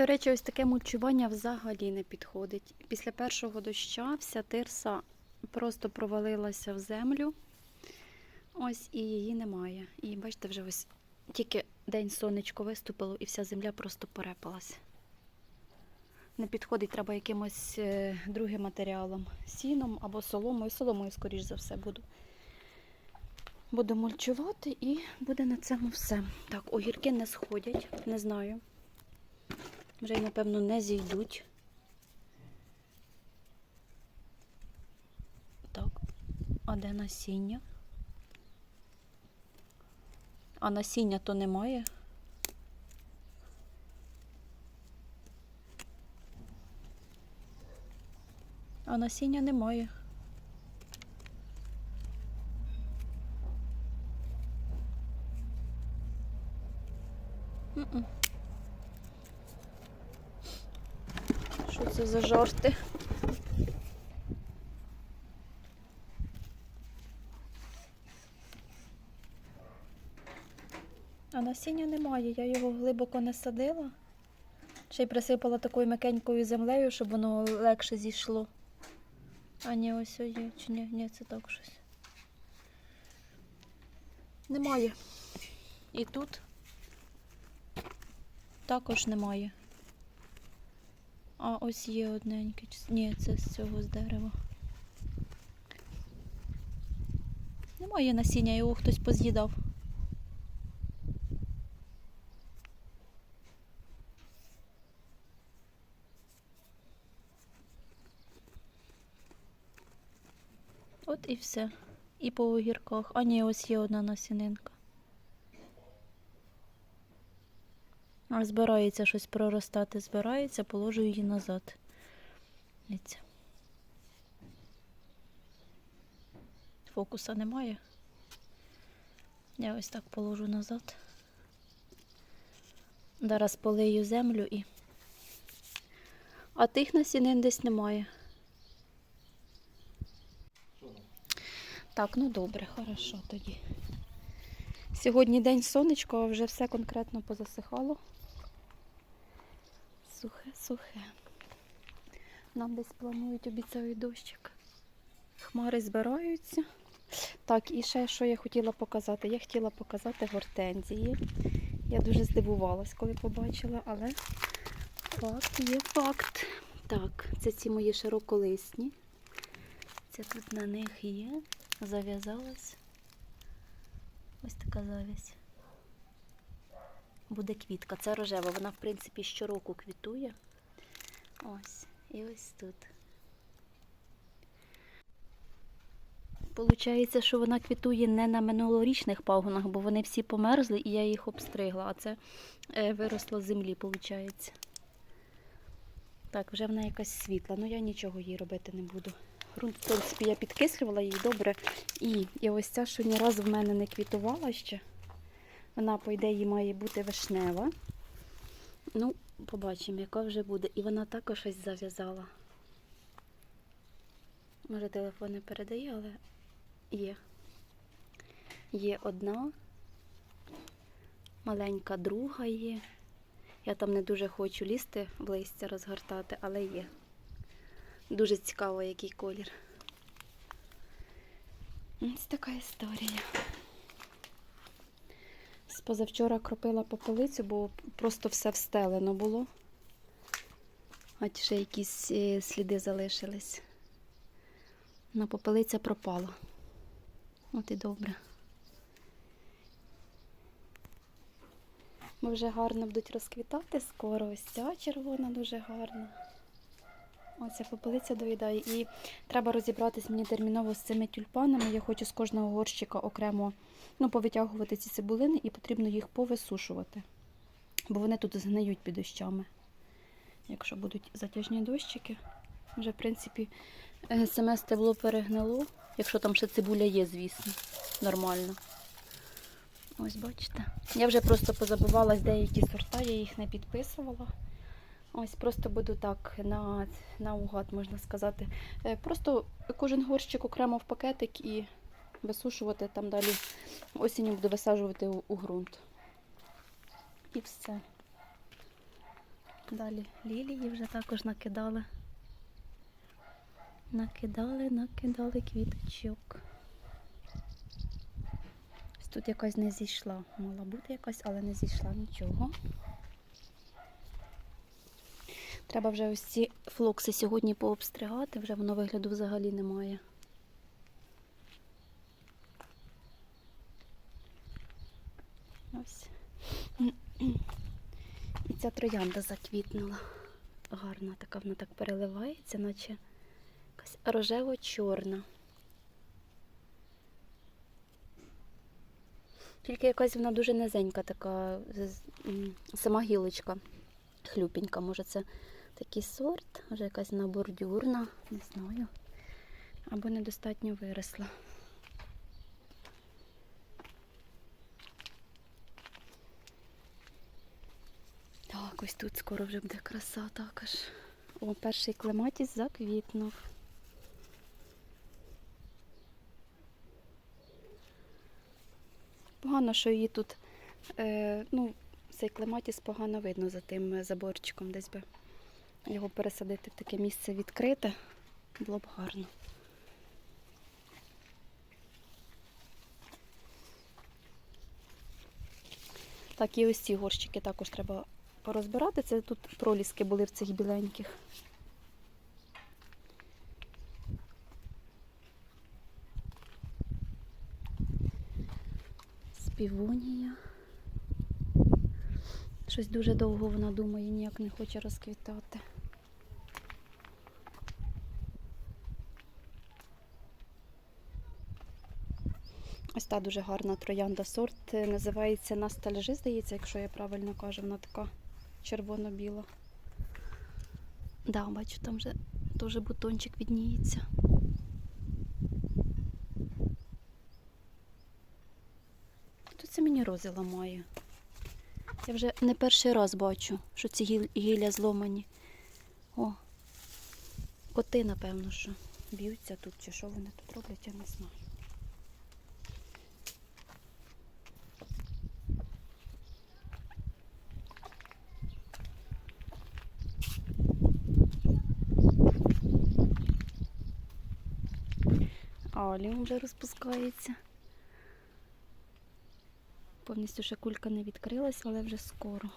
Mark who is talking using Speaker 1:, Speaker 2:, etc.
Speaker 1: До речі, ось таке мульчування взагалі не підходить. Після першого доща вся тирса просто провалилася в землю. Ось і її немає. І бачите, вже ось тільки день сонечко виступило і вся земля просто порепалась. Не підходить, треба якимось е, другим матеріалом. Сіном або соломою. Соломою, скоріш за все, буду. Буду мульчувати і буде на цьому все. Так, огірки не сходять, не знаю. Вже, й, напевно, не зійдуть. Так, а де насіння? А насіння то немає. А насіння немає. М-м. Що це за жарти? А насіння немає, я його глибоко не садила. Ще й присипала такою м'якенькою землею, щоб воно легше зійшло. А ні, ось є, чи ні, ні, це так щось. Немає. І тут також немає. А ось є одненький. Чи- Ні, це з цього з дерева. Немає насіння, його хтось поз'їдав. От і все. І по огірках. А ні, ось є одна насінинка. Збирається щось проростати, збирається, положу її назад. Дивіться. Фокуса немає. Я ось так положу назад. Зараз полию землю і. А тих насінин десь немає. Так, ну добре, хорошо тоді. Сьогодні день сонечко, вже все конкретно позасихало. Сухе, сухе. Нам десь планують, обіцяють дощик. Хмари збираються. Так, і ще що я хотіла показати. Я хотіла показати гортензії. Я дуже здивувалась, коли побачила, але факт є факт. Так, це ці мої широколисні. Це тут на них є. Зав'язалась. Ось така завязь. Буде квітка. Це рожева. Вона, в принципі, щороку квітує. Ось. І ось тут. Получається, що вона квітує не на минулорічних пагонах, бо вони всі померзли і я їх обстригла, а це е, виросло з землі, виходить. Так, вже вона якась світла, ну я нічого їй робити не буду. Грунт, в принципі, я підкислювала її добре. І, і ось ця, що ні разу в мене не квітувала ще. Вона, по ідеї, має бути вишнева. Ну, побачимо, яка вже буде. І вона також щось зав'язала. Може, телефон не передає, але є. Є одна, маленька друга є. Я там не дуже хочу лізти в листя розгортати, але є. Дуже цікаво, який колір. Ось така історія. Позавчора кропила попелицю, бо просто все встелено було. Ті ще якісь е, сліди залишились. На попелиця пропала. От і добре. Бо вже гарно будуть розквітати скоро. Ось ця червона дуже гарна. Оця попелиця доїдає. І треба розібратись мені терміново з цими тюльпанами. Я хочу з кожного горщика окремо ну, повитягувати ці цибулини і потрібно їх повисушувати. Бо вони тут згниють під дощами. Якщо будуть затяжні дощики, вже, в принципі, е, саме стебло перегнило. Якщо там ще цибуля є, звісно, нормально. Ось бачите. Я вже просто позабувалась деякі сорта, я їх не підписувала. Ось просто буду так на, наугад, можна сказати. Е, Просто кожен горщик окремо в пакетик і висушувати там далі. Осінню буду висаджувати у, у ґрунт. І все. Далі лілії вже також накидали. Накидали, накидали квіточок. Ось тут якась не зійшла. Мала бути якась, але не зійшла нічого. Треба вже ось ці флокси сьогодні пообстригати, вже воно вигляду взагалі немає. Ось. І ця троянда заквітнула. Гарна така, вона так переливається, наче якась рожево-чорна. Тільки якась вона дуже низенька, така сама гілочка хлюпенька. Може, це такий сорт, вже якась вона бордюрна, не знаю. Або недостатньо виросла. Так, ось тут скоро вже буде краса також. О, перший клематіс заквітнув. Погано, що її тут, е, ну, цей клематіс погано видно за тим е, заборчиком. Десь би його пересадити в таке місце відкрите, було б гарно. Так, і ось ці горщики також треба порозбирати. Це тут проліски були в цих біленьких. Співонія. Щось дуже довго вона думає, ніяк не хоче розквітати. Ось та дуже гарна троянда сорт. е, Називається Настальжи, здається, якщо я правильно кажу, вона така червоно-біла. Да, бачу, там вже теж бутончик відніється. Хто це мені рози ламає? Я вже не перший раз бачу, що ці гілля зломані. О, коти, напевно, що б'ються тут, чи що вони тут роблять, я не знаю. Аліум вже розпускається. Повністю ще кулька не відкрилась, але вже скоро.